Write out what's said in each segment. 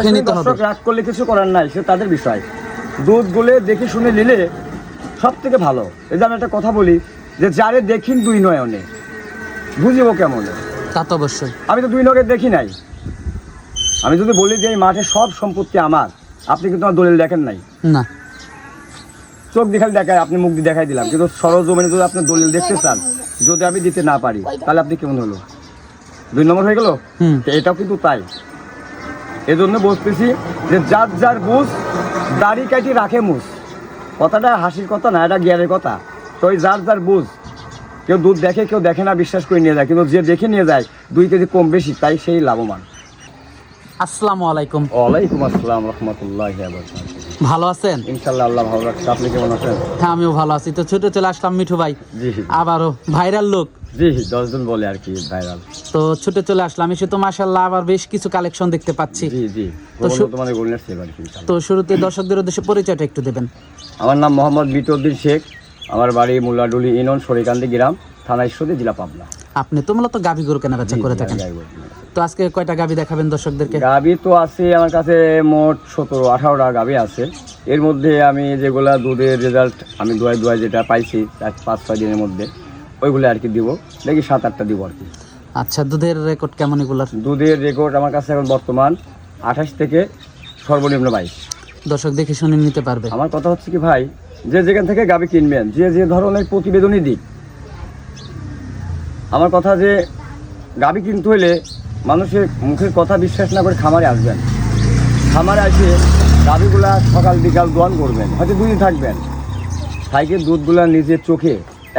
দেখে নিতে হবে রাগ করলে কিছু করার নাই সে তাদের বিষয়। দুধ গুলে দেখে শুনে নিলে সব থেকে ভালো। এই যে আমি একটা কথা বলি যে যারে দেখিন দুই নয়নে বুঝিব কেমন? তা তো অবশ্যই। আমি তো দুই দেখি নাই। আমি যদি বলি যে এই মাঠে সব সম্পত্তি আমার আপনি কিন্তু আমার দলিল দেখেন নাই? না। চোখ দেখালে দেখায় আপনি মুখ দিয়ে দেখাই দিলাম। কিন্তু সরজমিনে যদি আপনি দলিল দেখতে চান যদি আমি দিতে না পারি তাহলে আপনি কেমন হলো? দুই নম্বর হয়ে গেল? হুম। এটাও কিন্তু তাই। এজন্য বলতেছি যে যার যার বুঝ দাড়ি কাটি রাখে মুস কথাটা হাসির কথা না এটা জ্ঞানের কথা। তো ওই যার যার বুঝ কেউ দুধ দেখে কেউ দেখে না বিশ্বাস করে নিয়ে যায়। কিন্তু যে দেখে নিয়ে যায় দুই কেজি কম বেশি তাই সেই লাভবান। আসসালামু আলাইকুম। ওয়ালাইকুম আসসালাম রহমতুল্লাহ ভালো আছেন? ইনশাল্লাহ আল্লাহ ভালো রাখছে। আপনি কেমন আছেন? হ্যাঁ আমিও ভালো আছি। তো ছোট চলে আসলাম মিঠু ভাই। জি। আবারও ভাইরাল লোক। জি দশজন বলে আর কি ভাইরাল তো ছুটে চলে আসলাম। এসে তো মাসাল্লাহ আবার বেশ কিছু কালেকশন দেখতে পাচ্ছি। জি জি তো তোমাদের ইনশাল্লাহ। তো শুরুতে দর্শকদের উদ্দেশ্যে পরিচয়টা একটু দেবেন। আমার নাম মোহাম্মদ বিটউদ্দিন শেখ আমার বাড়ি মুল্লাডুলি ইনন সরিকান্দি গ্রাম থানা ঈশ্বরদী জেলা পাবনা। আপনি তো মূলত গাভী গরু কেনা বেচা করে থাকেন। তো আজকে কয়টা গাভী দেখাবেন দর্শকদেরকে? গাবি তো আছে আমার কাছে মোট সতেরো আঠারোটা গাবি আছে। এর মধ্যে আমি যেগুলা দুধের রেজাল্ট আমি দুয়াই দুয়াই যেটা পাইছি এক পাঁচ ছয় দিনের মধ্যে। ওইগুলো আর কি দিব। দেখি সাত আটটা দিব আর কি। আচ্ছা দুধের রেকর্ড কেমন এগুলার? দুধের রেকর্ড আমার কাছে এখন বর্তমান আঠাশ থেকে সর্বনিম্ন বাইশ। দর্শক দেখে শুনে নিতে পারবে। আমার কথা হচ্ছে কি ভাই যে যেখান থেকে গাবি কিনবেন যে যে ধরনের প্রতিবেদনই দিক। আমার কথা যে গাবি কিনতে হলে মানুষের মুখের কথা বিশ্বাস না করে খামারে আসবেন। খামারে আসে গাবিগুলা সকাল বিকাল দোয়ান করবেন হয়তো দুদিন থাকবেন। থাইকে দুধগুলা নিজের চোখে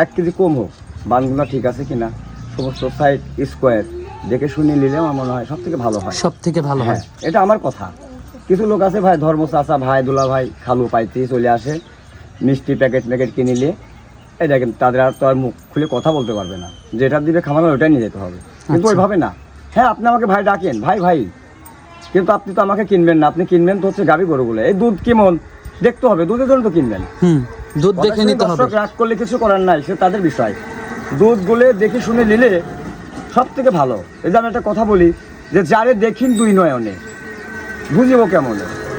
এক কেজি কম হোক। বানগুলা ঠিক আছে কিনা? সমস্ত সাইড স্কোয়ার দেখে শুনে নিলে আমার মনে হয় সব থেকে ভালো হয়। সব থেকে ভালো হয়। হ্যাঁ এটা আমার কথা। কিছু লোক আছে ভাই ধর্ম চাচা ভাই দুলা ভাই খালু পাইতে চলে আসে মিষ্টি প্যাকেট প্যাকেট কিনে নিয়ে। এই দেখেন তাদের আর তো আর মুখ খুলে কথা বলতে পারবে না। যেটা দিবে খামানো ওটাই নিয়ে যেতে হবে। কিন্তু আচ্ছা। ওইভাবে না। হ্যাঁ আপনি আমাকে ভাই ডাকেন। ভাই ভাই কিন্তু আপনি তো আমাকে কিনবেন না। আপনি কিনবেন তো হচ্ছে গাভি গরুগুলো। এই দুধ কেমন দেখতে হবে দুধের জন্য তো কিনবেন। দুধ দেখে নিতে হবে। রাগ করলে কিছু করার নাই সে তাদের বিষয়। দুধ গুলে দেখে শুনে নিলে সব থেকে ভালো। এই যে আমি একটা কথা বলি যে যারে দেখিন দুই নয়নে বুঝিব কেমন?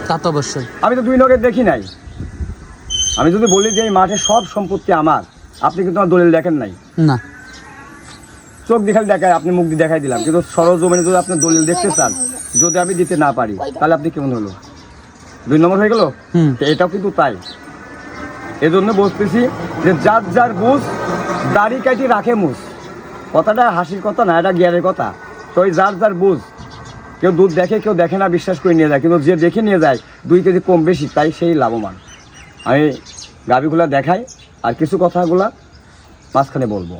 তা তো অবশ্যই। আমি তো দুই নগে দেখি নাই। আমি যদি বলি যে এই মাঠে সব সম্পত্তি আমার আপনি কিন্তু আমার দলিল দেখেন নাই? না। চোখ দেখালে দেখায় আপনি মুখ দিয়ে দেখাই দিলাম। কিন্তু সরজমিনে যদি আপনি দলিল দেখতে চান যদি আমি দিতে না পারি তাহলে আপনি কেমন হলো? দুই নম্বর হয়ে গেল? হুম। এটাও কিন্তু তাই। এজন্য বলতেছি যে যার যার বুঝ দাড়ি কাটি রাখে মুস। কথাটা হাসির কথা না এটা জ্ঞানের কথা। তো ওই যার যার বুঝ কেউ দুধ দেখে কেউ দেখে না বিশ্বাস করে নিয়ে যায়। কিন্তু যে দেখে নিয়ে যায় দুই কেজি কম বেশি তাই সেই লাভবান। আমি গাবিগুলা দেখাই আর কিছু কথাগুলা মাঝখানে বলব।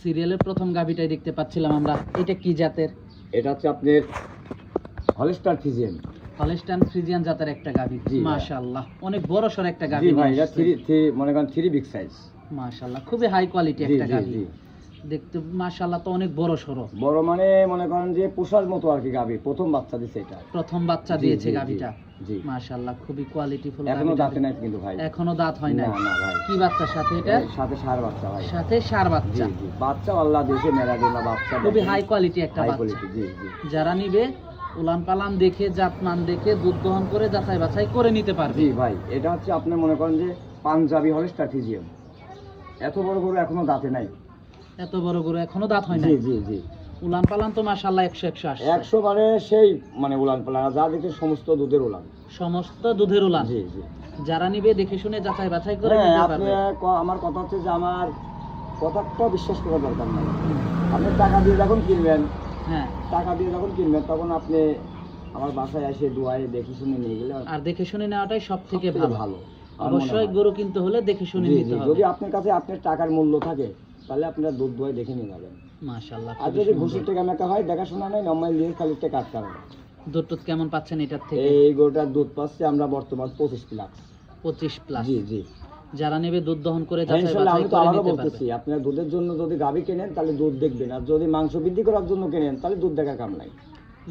সিরিয়ালের প্রথম গাভীটাই দেখতে পাচ্ছিলাম আমরা। এটা কি জাতের? এটা হচ্ছে আপনার হলিস্টার ফিজিয়ান। হলস্টাইন ফ্রিজিয়ান জাতের একটা গাভী। মাশাআল্লাহ। অনেক বড় সর একটা গাভী ভাই এটা থ্রি মনে করেন থ্রি বিগ সাইজ মাশাআল্লাহ খুবই হাই কোয়ালিটি একটা গাভী। দেখতে মাশাআল্লাহ তো অনেক বড় সরো বড় মানে মনে করেন যে পোষার মতো আর কি গাবি প্রথম বাচ্চা দিছে এটা। প্রথম বাচ্চা দিয়েছে জি, জি, মাশাআল্লাহ খুবই কোয়ালিটিফুল এখনও দাঁতে নাই কিন্তু ভাই। এখনও দাঁত হয় না না ভাই। কি বাচ্চার সাথে এটা? সাথে সার বাচ্চা ভাই। সাথে সার বাচ্চা। জি বাচ্চা আল্লাহ দিয়েছে মেরা দিনা বাচ্চা খুবই হাই কোয়ালিটি একটা হাই বাচ্চা। কোয়ালিটি জি জি। যারা নিবে উলান পালান দেখে জাতমান দেখে দুধ দহন করে যাচাই বাছাই করে নিতে পারবে। জি ভাই এটা হচ্ছে আপনি মনে করেন যে পাঞ্জাবি হলে স্ট্র্যাটেজিয়াম এত বড় গরু এখনও দাঁতে নাই। এত বড় গরু এখনও দাঁত হয় না জি জি জি। উলান পালান তো মাশাআল্লাহ একশো একশো আসছে। একশো মানে সেই মানে উলান পালান যা দেখে সমস্ত দুধের উলান। সমস্ত দুধের উলান? জি জি। যারা নিবে দেখে শুনে যাচাই বাছাই করে হ্যাঁ নিতে পারবে। ক- আমার কথা হচ্ছে যে আমার কথাটা বিশ্বাস করার দরকার নাই। আপনি টাকা দিয়ে যখন কিনবেন হ্যাঁ। টাকা দিয়ে যখন কিনবেন তখন আপনি আমার বাসায় এসে দুয়ায় দেখে শুনে নিয়ে গেলে আর দেখে শুনে নেওয়াটাই সব থেকে সবথেকে ভালো। অবশ্যই গরু কিনতে হলে দেখে শুনে নিতে হবে। যদি আপনার কাছে আপনার টাকার মূল্য থাকে তাহলে আপনার দুধ দোয়ায় দেখে নিয়ে যাবেন। মাশাআল্লাহ আর যদি। ঘুষের টাকা মেকা হয় দেখাশোনা নেই নর্মাল দিয়ে খালি টাকা আটকা। দুধ টুধ কেমন পাচ্ছেন এটার থেকে? এই গরুটার দুধ পাচ্ছে আমরা বর্তমান পঁচিশ প্লাস পঁচিশ প্লাস জি জি। যারা নেবে দুধ দহন করে আমি তো আবারও বলতেছি আপনার দুধের জন্য যদি গাভি কেনেন তাহলে দুধ দেখবেন। আর যদি মাংস বৃদ্ধি করার জন্য কেনেন তাহলে দুধ দেখার কাম নাই।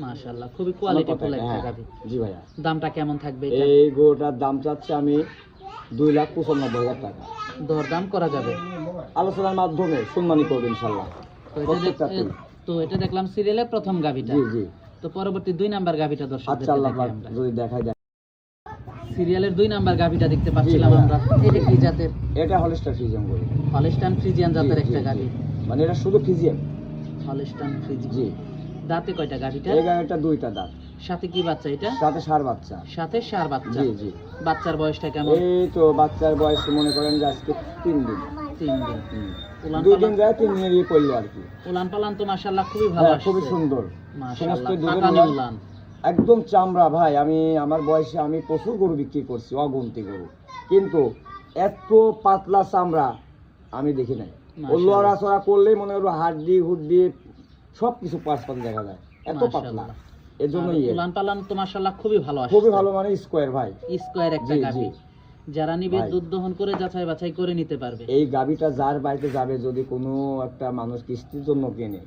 মাশাআল্লাহ খুবই কোয়ালিটি ফুল একটা হ্যাঁ। জি ভাইয়া। দামটা কেমন থাকবে এই গরুটার দাম চাচ্ছে আমি দুই লাখ পঁচানব্বই হাজার টাকা। দরদাম করা যাবে। আলোচনার মাধ্যমে সম্মানী করব ইনশাল্লাহ তো এটা দেখ- দেখলাম সিরিয়ালের প্রথম গাভীটা। জি জি। তো পরবর্তী দুই নাম্বার গাভিটা দর্শক আচ্ছা আল্লাহ যদি দেখাই দেয় সিরিয়ালের দুই নাম্বার গাভিটা দেখতে পাচ্ছিলাম আমরা। এটা কি জাতের? এটা হলস্টার ফিজিয়াম বলি। হলিস্টান ফ্রিজিয়ান জাতের একটা গাভি। মানে এটা শুধু ফিজিয়াম হলিস্টান ফ্রিজি জি। দাঁতে কয়টা গাভিটা? এই গাড়িটা দুইটা দাঁত। সাথে কি বাচ্চা এটা? সাথে সার বাচ্চা। সাথে সার বাচ্চা। জি জি। বাচ্চার বয়সটা কেমন? এই তো বাচ্চার বয়স মনে করেন যে আজকে তিন দিন। তিন দিন। দুই দিন যায় তিন দিনেরই পড়ল আর কি। উলান পালান তো মাশাআল্লাহ খুবই ভালো হ্যাঁ খুবই সুন্দর। সমস্ত দুধের উলান। উলান। একদম চামড়া ভাই আমি আমার বয়সে আমি প্রচুর গরু বিক্রি করছি অগুন্তি গরু। কিন্তু এত পাতলা চামড়া আমি দেখি নাই। ও। লড়াচড়া করলেই মনে করো হাড্ডি হুড্ডি সব কিছু পাঁচ পাত দেখা যায়। এত পাতলা। ইয়ে উলান পালান তো মাশাআল্লাহ খুবই ভালো খুবই ভালো মানে স্কোয়ার ভাই। স্কোয়ার একটা জি। যারা নিবে দুধ দহন করে যাচাই বাছাই করে নিতে পারবে। এই গাবিটা যার বাড়িতে যাবে যদি কোনো একটা মানুষ কিস্তির জন্য কেনে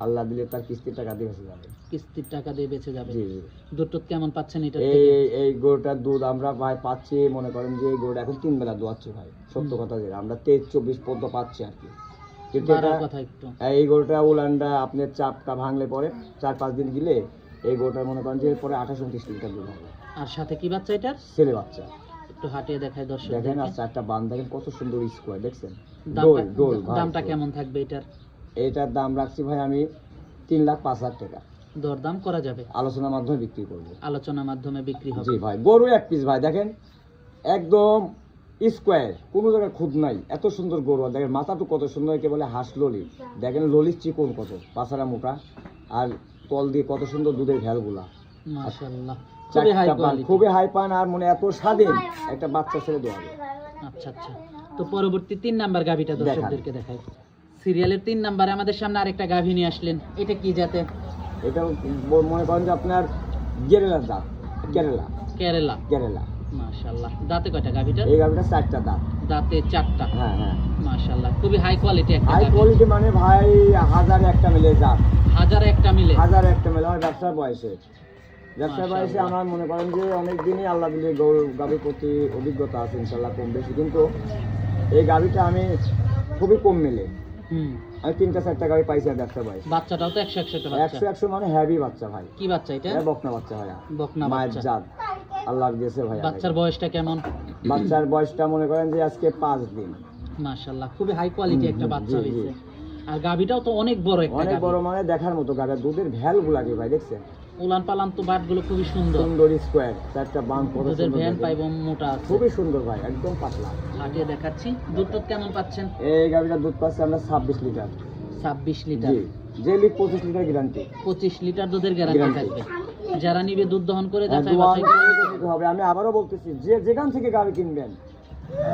আল্লাহ দিলে তার কিস্তির টাকা দিয়ে বেঁচে যাবে। কিস্তির টাকা দিয়ে বেঁচে যাবে। জি দুধ কেমন পাচ্ছেন এটা এই এই- গরুটার দুধ আমরা ভাই পাচ্ছি মনে করেন যে এই গরুটা এখন তিন বেলা দোয়াচ্ছি ভাই সত্য কথা যেটা। আমরা তেইশ চব্বিশ পর্যন্ত পাচ্ছি আর কি। কিন্তু এটা কথা একটু। এই গরুটা উলানটা আপনার চাপটা ভাঙলে পরে চার পাঁচ দিন গিলে এই গরুটার মনে করেন যে পরে আঠাশ উনত্রিশ লিটার দুধ হবে। আর সাথে কি বাচ্চা এটার? ছেলে বাচ্চা। একটু হাঁটিয়ে দেখায় দর্শক দেখেন আর চারটা বান দেখেন কত সুন্দর স্কোয়ার দেখছেন? গোল গোল দামটা কেমন থাকবে এটার? এটার দাম রাখছি ভাই আমি তিন লাখ পাঁচ লাখ টাকা। দরদাম করা যাবে? আলোচনার মাধ্যমে বিক্রি করব। আলোচনার মাধ্যমে বিক্রি হবে। জি ভাই গরু এক পিস ভাই দেখেন? একদম স্কোয়ার কোনো জায়গায় খুদ নাই। এত সুন্দর গরু দেখেন মাথা তো কত সুন্দর কে বলে হাঁস ললি। দেখেন ললির চিকন কত পাছাড়া মোটা। আর তল দিয়ে কত সুন্দর দুধের ভ্যালগুলা মাশাআল্লাহ। খুবই হাই পান আর মনে এত স্বাধীন একটা বাচ্চা ছেড়ে দেওয়া হবে আচ্ছা আচ্ছা। তো পরবর্তী তিন নাম্বার গাভিটা দর্শকদেরকে দেখাই। সিরিয়ালের তিন নাম্বারে আমাদের সামনে আরেকটা গাভি নিয়ে আসলেন। এটা কি জাতের? এটা মনে করেন যে আপনার কেরালা দাঁত কেরালা। কেরালা। কেরালা। মাশাআল্লাহ। দাঁতে কয়টা গাভিটার? এই গাভিটা চারটা দাঁত। দাঁতে চারটা। হ্যাঁ হ্যাঁ। মাশাআল্লাহ। খুবই হাই কোয়ালিটি একটা হাই কোয়ালিটি মানে ভাই হাজার একটা মিলে জাত। হাজার একটা মিলে। হাজার একটা মেলা আমার ব্যবসার বয়সে। ব্যবসার বয়সে আমার মনে করেন যে অনেক দিনই আল্লাহ দিলে গরু গাভির প্রতি অভিজ্ঞতা আছে ইনশাল্লাহ কম বেশি। কিন্তু এই গাভিটা আমি খুবই কম মেলে। আমি তিনটা চারটা গাভি পাইছি বয়সে বাচ্চাটাও তো একশো একশোটা একশো একশো মানে হ্যাভি বাচ্চা ভাই। কি বাচ্চা এটা? বকনা বাচ্চা ভাইয়া। বকনা মায়ের জাত। আল্লাহ দিয়েছে ভাইয়া। বাচ্চার বয়সটা কেমন? বাচ্চার বয়সটা মনে করেন যে আজকে পাঁচ দিন। মাশাআল্লাহ খুবই হাই কোয়ালিটি একটা বাচ্চা। হয়েছে। আর গাভিটাও তো অনেক বড় একটা অনেক বড় মানে দেখার মতো গাভি। দুধের ভ্যাল গুলাকে ভাই দেখছেন? উলান পালান তো বাটগুলো খুবই সুন্দর। সুন্দর স্কোয়ার চারটা কত দুধের ভ্যান। পাইব মোটা আছে। খুবই সুন্দর ভাই একদম পাতলা। হাঁটিয়ে দেখাচ্ছি। দুধ কেমন পাচ্ছেন? এই গাভিটার দুধ পাচ্ছে আমরা ছাব্বিশ লিটার। ছাব্বিশ লিটার। জি যে লিট পঁচিশ লিটার গ্যারান্টি পঁচিশ লিটার দুধের গ্যারান্টি থাকবে। যারা নিবে দুধ দহন করে হ্যাঁ, যাচাই হবে। আমি আবারও বলতেছি যে যেখান থেকে গাড়ি কিনবেন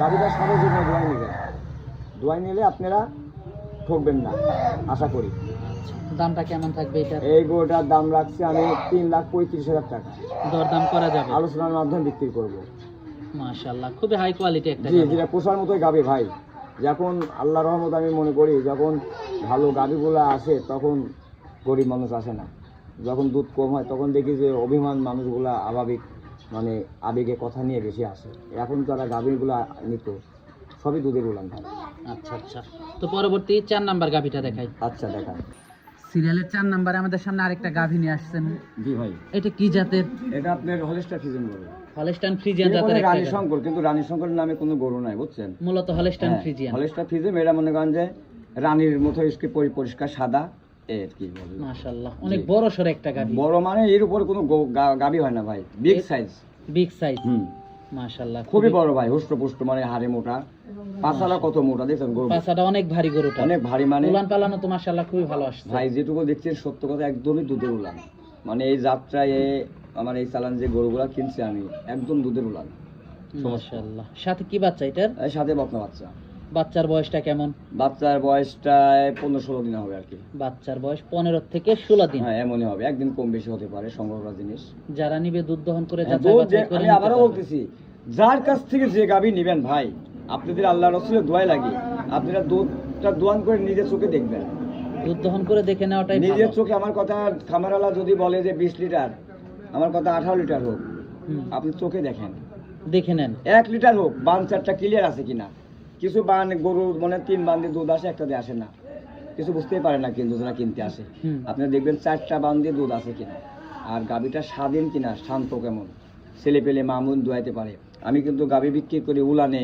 গাড়িটা সারা জীবনে দোয়াই নেবেন। দোয়াই নিলে আপনারা ঠকবেন না আশা করি। দামটা কেমন থাকবে এটার? এই গরুটার দাম রাখছি আমি তিন লাখ পঁয়ত্রিশ হাজার টাকা। দরদাম করা যাবে? আলোচনার মাধ্যমে বিক্রি করব। মাশাআল্লাহ খুবই হাই কোয়ালিটি একটা জি। যেটা পোষার মতোই গাবে ভাই। যখন আল্লাহ রহমত আমি মনে করি যখন ভালো গাভিগুলো আসে তখন গরিব মানুষ আসে না। যখন দুধ কম হয় তখন দেখি যে অভিমান মানুষগুলা আভাবিক মানে আবেগে কথা নিয়ে বেশি আসে। এখন যারা গাভীগুলো নিত সবই দুধের উলান আচ্ছা আচ্ছা। তো পরবর্তী চার নাম্বার গাভিটা দেখাই। আচ্ছা দেখা সিরিয়ালের চার নাম্বারে আমাদের সামনে আরেকটা গাভী নিয়ে আসছেন। জি ভাই। এটা কি জাতের? এটা আপনার হলিস্টার গরু। ফ্রিজিয়ান জাতের রানী শঙ্কর কিন্তু রানী শঙ্করের নামে কোনো গরু নাই বুঝছেন? মূলত হলস্টাইন হ্যাঁ, ফ্রিজিয়ান। হলিস্টার মনে করেন যে রানীর মতো ইস্কি পরি- পরিষ্কার সাদা এই কি। বলে। মাশাআল্লাহ অনেক বড় সর একটা গাভী। বড় মানে এর উপর কোনো গাভী হয় না ভাই বিগ সাইজ বিগ সাইজ হুম। মাশাআল্লাহ খুবই বড় ভাই হুষ্টপুষ্ট মানে হাড়ে মোটা। পাছালা কত মোটা দেখছেন গরু পাছাটা অনেক ভারী গরুটা। অনেক ভারী মানে উলান পালানো তো মাশাআল্লাহ খুবই ভালো আসছে। ভাই যেটুকু দেখছেন সত্য কথা একদমই দুধের উলান। মানে এই যাত্রায় আমার এই চালান যে গরুগুলা কিনছি আমি একদম দুধের উলান। মাশাআল্লাহ। সাথে কি বাচ্চা এটার? সাথে বকনা বাচ্চা। বাচ্চার বয়সটা কেমন? বাচ্চার বয়সটায় পনেরো ষোলো দিন হবে আর কি। বাচ্চার বয়স পনেরো থেকে ষোলো দিন। হ্যাঁ এমনই হবে। একদিন কম বেশি হতে পারে সংগ্রহ করা জিনিস। যারা নিবে দুধ দহন করে হ্যাঁ, আমি আবারও বলতেছি যার কাছ থেকে যে গাভী নেবেন ভাই আপনাদের আল্লাহ রসুলের দোয়াই লাগে। আপনারা দুধটা দোয়ান করে নিজের চোখে দেখবেন। দুধ দহন করে দেখে নেওয়াটাই নিজের চোখে আমার কথা খামারওয়ালা যদি বলে যে বিশ লিটার আমার কথা আঠারো লিটার হোক আপনি চোখে দেখেন। দেখে নেন। এক লিটার হোক বান চারটা ক্লিয়ার আছে কিনা? কিছু বান গরু মানে তিন বান দুধ আসে একটা দিয়ে আসে না। কিছু বুঝতেই পারে না কিন্তু যারা কিনতে আসে। আপনি দেখবেন চারটা বান দিয়ে দুধ আছে কিনা। আর গাভীটা স্বাধীন কিনা শান্ত কেমন। ছেলে পেলে মামুন দুয়াইতে পারে। আমি কিন্তু গাভী বিক্রি করি উলানে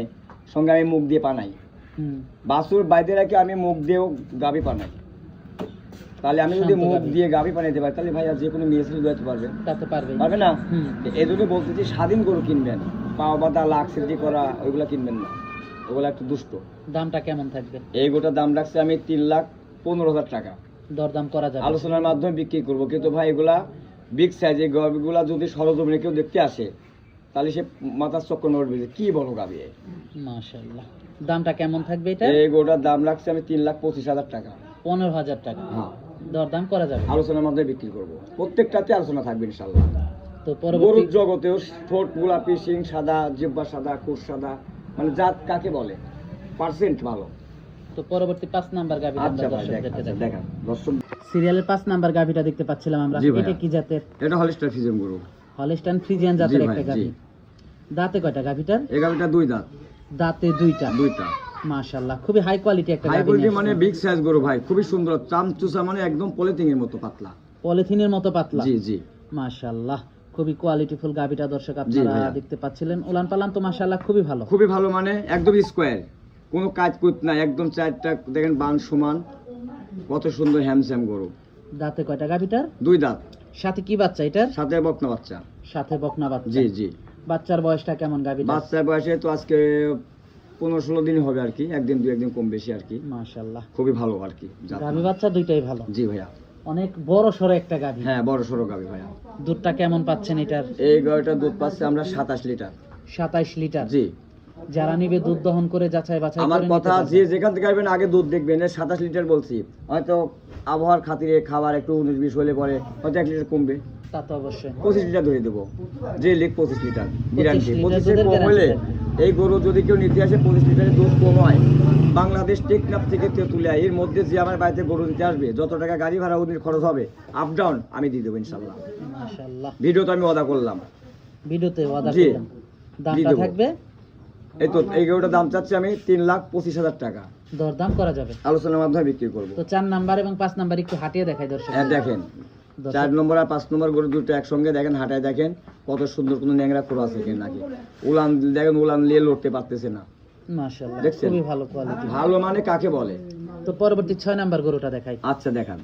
সঙ্গে আমি মুখ দিয়ে পানাই। বাসুর বাইরে রাখে আমি মুখ দিয়েও গাভী পানাই। তাহলে আমি যদি মুখ দিয়ে গাভী পানাইতে পারি তাহলে ভাইয়া যে কোনো মেয়ে ছেলে দুয়াইতে পারবে। পারবে না? এই জন্য বলতেছি স্বাধীন গরু কিনবেন। পাও বাদা লাখ সিদ্ধি করা ওইগুলা কিনবেন না। ওগুলা একটু দুষ্ট। দামটা কেমন থাকবে? এই গোটার দাম রাখছে আমি তিন লাখ পনেরো হাজার টাকা। দরদাম করা যাবে। আলোচনার মাধ্যমে বিক্রি করব। কিন্তু ভাই এগুলা বিগ সাইজ এই গাভিগুলা যদি সরজমিনে কেউ দেখতে আসে তাহলে সে মাথার চক্কর নড়বে কি বলো গাভি এ? মাশাআল্লাহ। দামটা কেমন থাকবে এটা? এই গোটার দাম রাখছে আমি তিন লাখ পঁচিশ হাজার টাকা। পনেরো হাজার টাকা। হ্যাঁ। দরদাম করা যাবে? আলোচনার মাধ্যমে বিক্রি করব। প্রত্যেকটাতে আলোচনা থাকবে ইনশাল্লাহ তো পরবর্তী জগতেও ঠোঁট গোলাপি শিং সাদা জিব্বা সাদা কুশ সাদা মানে জাত কাকে বলে? পার্সেন্ট ভালো। তো পরবর্তী পাঁচ নাম্বার গাভি আচ্ছা ভাই দেখ- দেখান দর্শক সিরিয়ালের পাঁচ নাম্বার গাভিটা দেখতে পাচ্ছিলাম আমরা। এটা কি জাতের? এটা হলিস্টার ফিজিয়াম গরু হলিস্টান ফ্রিজিয়ান জাতের একটা গাভি। জি। দাঁতে কয়টা গাভিটার? এই গাভিটা দুই দাঁত। দাঁতে দুইটা। দুইটা। মাশাআল্লাহ খুবই হাই কোয়ালিটি একটা হাই কোয়ালিটি মানে বিগ সাইজ গরু ভাই খুবই সুন্দর চামচুসা মানে একদম পলিথিং এর মতো পাতলা। পলিথিনের মতো পাতলা। জি জি। মাশাআল্লাহ খুবই কোয়ালিটিফুল গাভিটা দর্শক আপনারা দেখতে পাচ্ছিলেন। উলান পালান তো মাশাআল্লাহ খুবই ভালো। খুবই ভালো মানে একদম স্কোয়ার কোনো কাজ কুত নাই একদম চারটা দেখেন বান সমান। কত সুন্দর হ্যামস্যাম গরু। দাঁতে কয়টা গাভিটার? দুই দাঁত। সাথে কি বাচ্চা এটার? সাথে বকনা বাচ্চা। সাথে বকনা বাচ্চা। জি জি। বাচ্চার বয়সটা কেমন গাভিটা বাচ্চার বয়সে তো আজকে পনেরো ষোলো দিন হবে আর কি। একদিন দুই একদিন কম বেশি আর কি। মাশাআল্লাহ। খুবই ভালো আর কি। গাভি বাচ্চা দুইটাই ভালো। জি ভাইয়া। অনেক বড় সড়ো একটা গাভী। হ্যাঁ বড় সড়ো গাবি ভাইয়া। দুধটা কেমন পাচ্ছেন এটার? এই গাড়িটার দুধ পাচ্ছে আমরা সাতাশ লিটার। সাতাশ লিটার। জি। যারা নিবে দুধ দহন করে যাচাই বাছাই আমার কথা যে যেখান থেকে আসবেন আগে দুধ দেখবেন। সাতাশ লিটার বলছি। হয়তো আবহাওয়ার খাতিরে খাবার একটু উনিশ বিশ হলে পরে হয়তো এক লিটার কমবে। তা তো অবশ্যই। পঁচিশ লিটার ধরে দেবো। যে লিখ পঁচিশ লিটার গ্যারান্টি পঁচিশের কম হলে এই গরু যদি কেউ নিতে আসে পঁচিশ লিটারের দুধ কম হয়। বাংলাদেশ টেকনাফ থেকে তেঁতুলে এর মধ্যে যে আমার বাড়িতে গরু নিতে আসবে যত টাকা গাড়ি ভাড়া ওদের খরচ হবে আপ ডাউন আমি দিয়ে দেবো ইনশাল্লাহ মাশাআল্লাহ। ভিডিও তো আমি অদা করলাম। ভিডিওতে ওয়াদা করলাম। দামটা থাকবে এই তো এই গরুটার দাম চাচ্ছি আমি তিন লাখ পঁচিশ হাজার টাকা। দরদাম করা যাবে। আলোচনার মাধ্যমে বিক্রি করব। তো চার নাম্বার এবং পাঁচ নাম্বার একটু হাঁটিয়ে দেখাই দর্শক। হ্যাঁ দেখেন। চার নম্বর আর পাঁচ নম্বর গরু দুটো একসঙ্গে দেখেন হাঁটায় দেখেন কত সুন্দর কোনো ন্যাংরা খোলা আছে কিনা নাকি। উলান দেখেন উলান নিয়ে লড়তে পারতেছে না। মাশাআল্লাহ? খুবই ভালো কোয়ালিটি ভালো মানে কাকে বলে? তো পরবর্তী ছয় নাম্বার গরুটা দেখাই। আচ্ছা দেখান।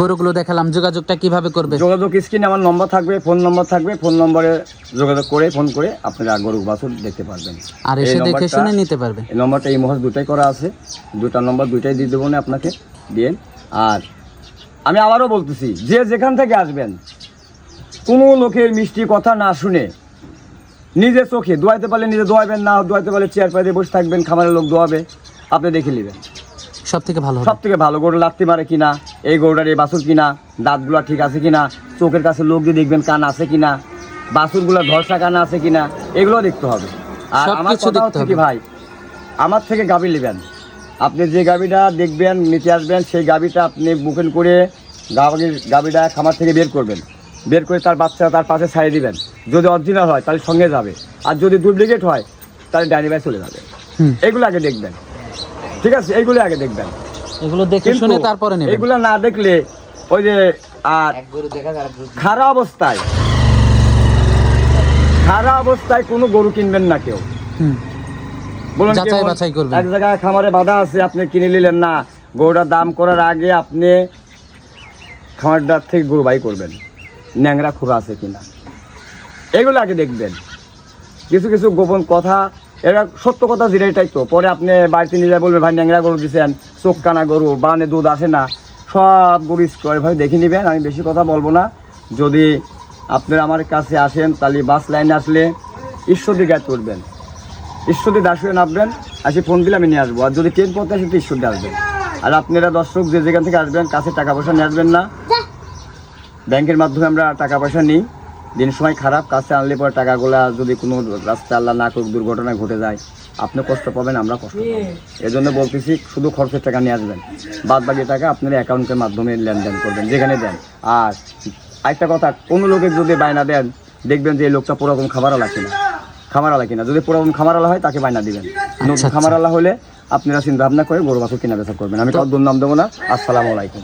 গরুগুলো দেখালাম যোগাযোগটা কীভাবে করবে? যোগাযোগ স্ক্রিনে আমার নম্বর থাকবে ফোন নম্বর থাকবে ফোন নম্বরে যোগাযোগ করে ফোন করে আপনারা গরু বাছুর দেখতে পারবেন। আর এসে দেখে শুনে নিতে পারবে। এই নম্বরটা এই মুহূর্তে দুটাই করা আছে। দুটা নম্বর দুইটাই দিয়ে দেবো না আপনাকে দিয়ে। আর আমি আবারও বলতেছি যে যেখান থেকে আসবেন কোনো লোকের মিষ্টি কথা না শুনে নিজের চোখে দোয়াইতে পারলে নিজে দোয়াবেন না দোয়াইতে পারলে চেয়ার পাইতে বসে থাকবেন খামারের লোক দোয়াবে আপনি দেখে নেবেন। সব থেকে ভালো সব থেকে ভালো গরু লাগতে পারে কিনা এই গরুটার এই বাছুর কিনা দাঁতগুলো ঠিক আছে কিনা চোখের কাছে লোক দিয়ে দেখবেন কান আছে কিনা বাছুরগুলো ধরসা কান আছে কিনা এগুলো দেখতে হবে। আর আমার কথা হচ্ছে কি ভাই আমার থেকে গাভী নেবেন। আপনি যে গাভীটা দেখবেন নিতে আসবেন সেই গাভীটা আপনি বুকিং করে গাভীর গাভীটা খামার থেকে বের করবেন। বের করে তার বাচ্চা তার পাশে ছাড়িয়ে দিবেন। যদি অরিজিনাল হয় তাহলে সঙ্গে যাবে। আর যদি ডুপ্লিকেট হয় তাহলে ডাইনি চলে যাবে। এগুলো আগে দেখবেন। ঠিক আছে এইগুলো আগে দেখবেন। এগুলো দেখে শুনে তারপরে নেবেন। এগুলো না দেখলে ওই যে আর গরু দেখা আর খারাপ অবস্থায়। খারাপ অবস্থায় কোনো গরু কিনবেন না কেউ। বলুন যাচাই বাছাই করবেন। এক জায়গায় খামারে বাধা আছে আপনি কিনে নিলেন না। গরুটার দাম করার আগে আপনি খামারটার থেকে গরু বাই করবেন। ন্যাংরা খুঁড়া আছে কিনা। এগুলো আগে দেখবেন। কিছু কিছু গোপন কথা এরা সত্য কথা যেটাই তো পরে আপনি বাড়িতে নিয়ে বলবেন ভাই ন্যাংরা গরু দিচ্ছেন চোখ কানা গরু বানে দুধ আসে না। সব গরু স্কোয়ার ভাই দেখে নেবেন আমি বেশি কথা বলব না। যদি আপনারা আমার কাছে আসেন তাহলে বাস লাইনে আসলে ঈশ্বরদী গায়ে তুলবেন। ঈশ্বরদী দাসে নামবেন আসি ফোন দিলে আমি নিয়ে আসব। আর যদি ট্রেন পথে আসে তো ঈশ্বরদী আসবেন। আর আপনারা দর্শক যে যেখান থেকে আসবেন কাছে টাকা পয়সা নিয়ে আসবেন না। ব্যাংকের মাধ্যমে আমরা টাকা পয়সা নিই। দিন সময় খারাপ কাছে আনলে পরে টাকাগুলা যদি কোনো রাস্তা আল্লাহ না করুক দুর্ঘটনা ঘটে যায় আপনি কষ্ট পাবেন আমরা কষ্ট পাবো। এজন্য বলতেছি শুধু খরচের টাকা নিয়ে আসবেন। বাদ বাকি টাকা আপনার অ্যাকাউন্টের মাধ্যমে লেনদেন করবেন যেখানে দেন। আর আরেকটা কথা কোনো লোকের যদি বায়না দেন দেখবেন যে এই লোকটা পুরোরকম খাবারওয়ালা কিনা। খামারালা কিনা। যদি পুরোরকম খামারালা হয় তাকে বায়না দিবেন। নতুন আচ্ছা। খামারালা হলে আপনারা চিন্তা ভাবনা করে গরু বাছুর কিনা বেচা করবেন। আমি কাউর দুর্নাম দেবো না। আসসালামু আলাইকুম।